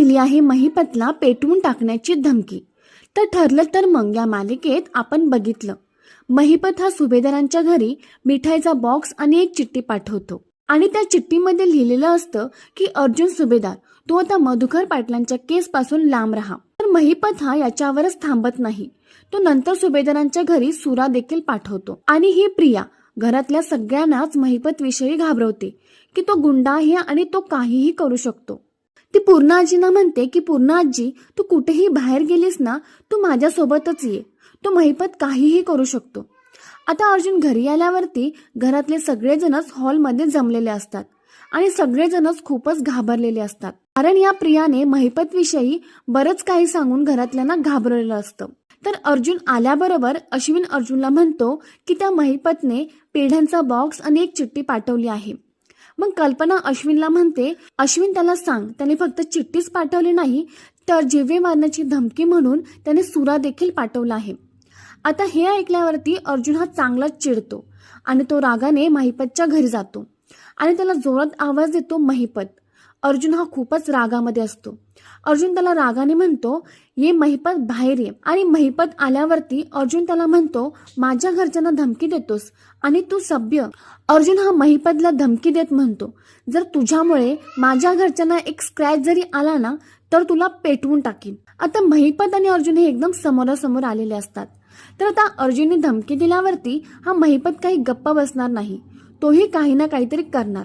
दिली आहे महिपतला पेटवून टाकण्याची धमकी. तर ठरलं तर मग या मालिकेत आपण बघितलं. महिपत हा सुभेदारांच्या घरी मिठाईचा बॉक्स आणि एक चिठ्ठी पाठवतो. आणि त्या चिठ्ठीमध्ये लिहिलेलं असतं की अर्जुन सुभेदार तू आता मधुकर पाटलांच्या केस पासून लांब राहा. तर महिपत हा याच्यावरच थांबत नाही. तो नंतर सुभेदारांच्या घरी सुरा देखील पाठवतो. आणि ही प्रिया घरातल्या सगळ्यांनाच महिपत विषयी घाबरवते की तो गुंडा आहे आणि तो काहीही करू शकतो. ती पूर्ण आजींना म्हणते की पूर्ण आजी तू कुठेही बाहेर गेलीस ना तू माझ्यासोबतच ये. तो महिपत काहीही करू शकतो. आता अर्जुन घरी आल्यावरती घरातले सगळेजणच हॉलमध्ये जमलेले असतात आणि सगळेजणच खूपच घाबरलेले असतात. कारण या प्रियाने महिपत विषयी बरंच काही सांगून घरातल्यांना घाबरलेलं असतं. तर अर्जुन आल्याबरोबर अश्विन अर्जुनला म्हणतो की त्या महिपतने पेढ्यांचा बॉक्स आणि एक चिठ्ठी पाठवली आहे. मग कल्पना अश्विनला म्हणते अश्विन त्याला सांग. त्याने फक्त चिठ्ठीच पाठवली नाही तर जिवे मारण्याची धमकी म्हणून त्याने सुरा देखील पाठवला आहे. आता हे ऐकल्यावरती अर्जुन हा चांगलाच चिडतो आणि तो रागाने महिपतच्या घरी जातो आणि त्याला जोरात आवाज देतो महिपत अर्जुन हा खूपच रागामध्ये असतो. अर्जुन त्याला रागाने म्हणतो ये महिपत बाहेर ये. आणि महिपत आल्यावरती अर्जुन त्याला म्हणतो माझ्या घरच्यांना धमकी देतोस आणि तू सभ्य. अर्जुन हा महिपतला धमकी देत म्हणतो जर तुझ्यामुळे माझ्या घरच्यांना एक स्क्रॅच जरी आला ना तर तुला पेटवून टाकीन. आता महिपत आणि अर्जुन हे एकदम समोरासमोर आलेले असतात. तर आता अर्जुनने धमकी दिल्यावरती हा महिपत काही गप्प बसणार नाही. तोही काही ना काहीतरी करणार.